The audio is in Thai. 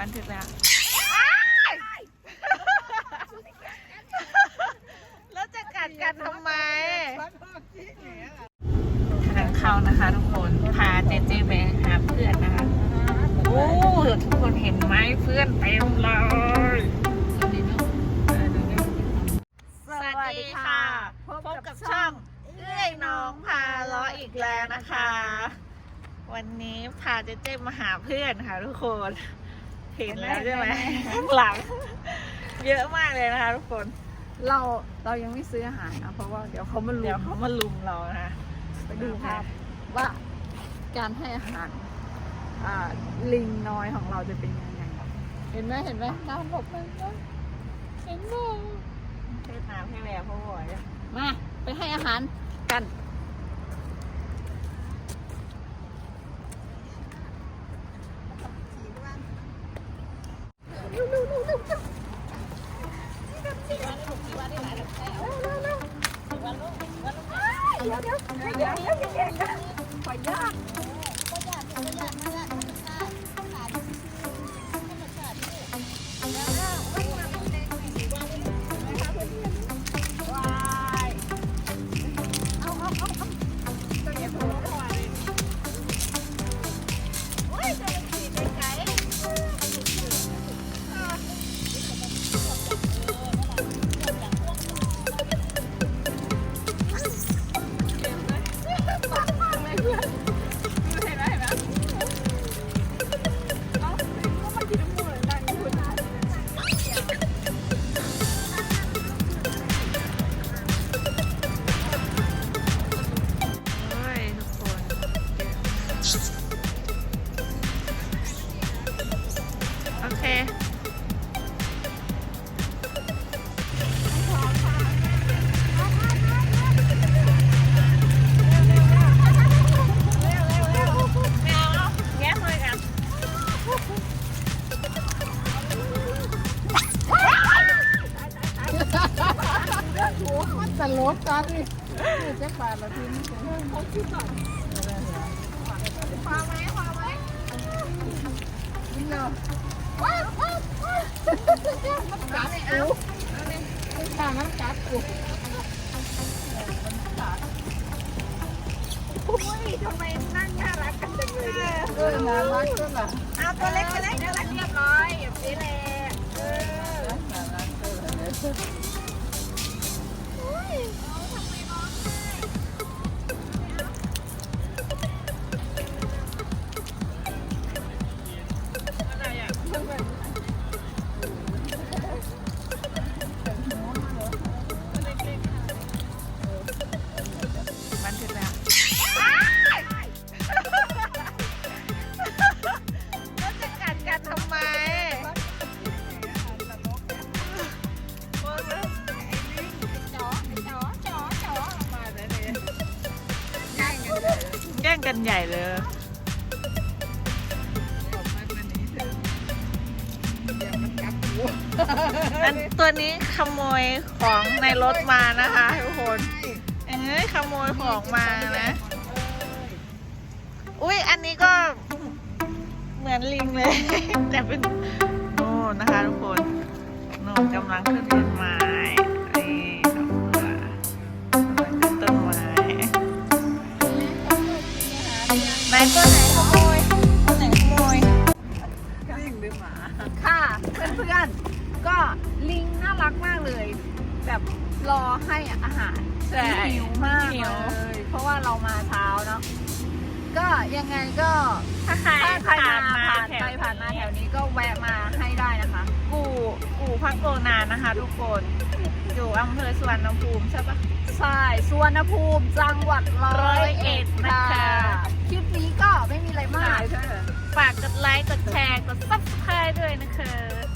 บันทึกแล้วแล้วจะกัดกันทำไมทางเข้านะคะทุกคน พาเจเจไปหาเพื่อนนะคะ โอ้ทุกคนเห็นไหมเพื่อนเต็มเลยสวัสดีค่ะ พบกับช่องเอื้อยน้องพาล้ออีกแล้วนะคะวันนี้พาเจเจมาหาเพื่อนค่ะทุกคน เห็นแล้วใช่ไหมข้างหลัง เยอะมากเลยนะคะ ทุกคน เราเรายังไม่ซื้ออาหารนะเพราะว่าเดี๋ยวเขามาลุเดี๋ยวมเขามาลุมเรานะคะไปดูครับว่าการให้อาหารอ่าลิงน้อยของเราจะเป็นยังไงเห็นไหมเห็นไหมน้ำบอกมันนะเห็นไหมเทศน้ำให้แม่พ่อบ่อยมาไปให้อาหารกัน เโอเคไม่เอาแล้วแง้มเลยกันแต่รถกันนี่เจ๊ปาดละทีนี้เขาคิดว่าพาไหมพาไหมนี่เนาะว้าวว้าวว้าวมันกัดกูมันกัดมันกัดกู อุ้ย ทำไมนั่งน่ารักกันจังเลยเออน่ารักก็ล่ะเอาตัวเล็กตัวเล็กน่ารักเรียบร้อยแบบนี้แหละเออน่ารักจังเลย แย่งกันใหญ่เลยอันตัวนี้ขโมยของในรถมานะคะทุกคนเอ้ยขโมยของมานะ อุ้ยอันนี้ก็เหมือนลิงเลย แต่เป็นโน่นนะคะทุกคนโน่นกำลังขึ้นต้นไม้นี่ ก็ลิงน่ารักมากเลย แบบรอให้อาหารใช่หิวมากหิเลวยเพราะว่าเรามาเช้าเนาะก็ยังไงก็ถ้าใครถ้าใครผ่านมามาผ่านแถไปวผ่านมาแถวนี้ก็แวะมาให้ได้นะคะ กู่กู่พักโกนานนะคะ ทุกคน อยู่อำเภอสุวรรณภูมิใช่ปะ ใช่สุวรรณภูมิจังหวัดร้อยเอ็ดร้อยเอ็ดค่ะนะคะ คลิปนี้ก็ไม่มีอะไรมาก ฝากกดไลค์ กดแชร์ กด subscribe ด้วยนะคะ